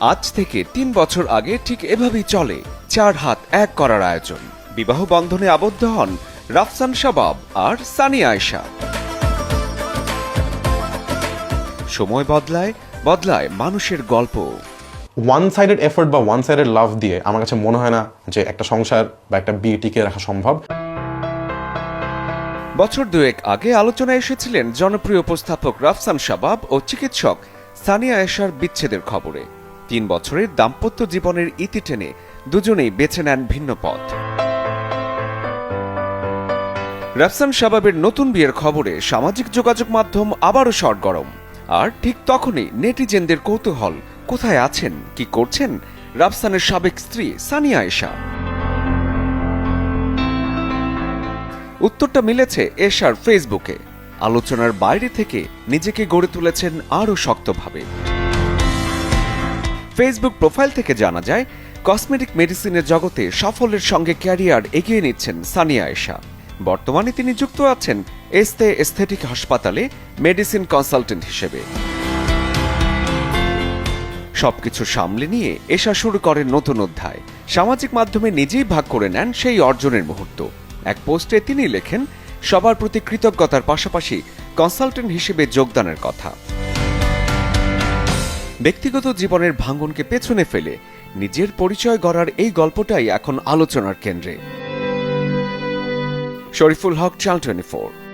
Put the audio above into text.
আজ থেকে তিন বছর আগে ঠিক এভাবেই চলে চার হাত এক করার আয়োজন। বিবাহ বন্ধনে আবদ্ধ হন রাফসান শাবাব আর সানি আয়শা। সময় বদলায় বদলায় মানুষের গল্প। ওয়ান সাইডেড এফোর্ট বা ওয়ান সাইডেড লাভ দিয়ে আমার কাছে মনে হয় না যে একটা সংসার বা একটা বিয়ে টিকে রাখা সম্ভব। বছর দুয়েক আগে আলোচনায় এসেছিলেন জনপ্রিয় উপস্থাপক রাফসান শাবাব ও চিকিৎসক সানিয়া আয়েশার বিচ্ছেদের খবরে। তিন বছরের দাম্পত্য জীবনের ইতি টেনে দুজনেই বেছে নেন ভিন্ন পথ। রাফসান শাবাবের নতুন বিয়ের খবরে সামাজিক যোগাযোগ মাধ্যম আবারও সরগরম। আর ঠিক তখনই নেটিজেনদের কৌতূহল, কোথায় আছেন, কি করছেন, রাফসানের সাবেক স্ত্রী সানিয়া এশা। উত্তরটা মিলেছে এশার ফেসবুকে। আলোচনার বাইরে থেকে নিজেকে গড়ে তুলেছেন আরও শক্তভাবে। ফেসবুক প্রোফাইল থেকে জানা যায়, কসমেটিক মেডিসিনের জগতে সাফল্যের সঙ্গে ক্যারিয়ার এগিয়ে নিচ্ছেন সানিয়া আয়েশা। বর্তমানে তিনি যুক্ত আছেন এস্তে এস্থেটিক হাসপাতালে মেডিসিন কনসালটেন্ট হিসেবে। সবকিছু সামলে নিয়ে এশা শুরু করেন নতুন অধ্যায়। সামাজিক মাধ্যমে নিজেই ভাগ করে নেন সেই অর্জনের মুহূর্ত। এক পোস্টে তিনি লেখেন, সবার প্রতি কৃতজ্ঞতার পাশাপাশি কনসালটেন্ট হিসেবে যোগদানের কথা। ব্যক্তিগত জীবনের ভাঙ্গনকে পেছনে ফেলে নিজের পরিচয় গড়ার এই গল্পটাই এখন আলোচনার কেন্দ্রে। শরীফুল হক চাল টোয়েন্টি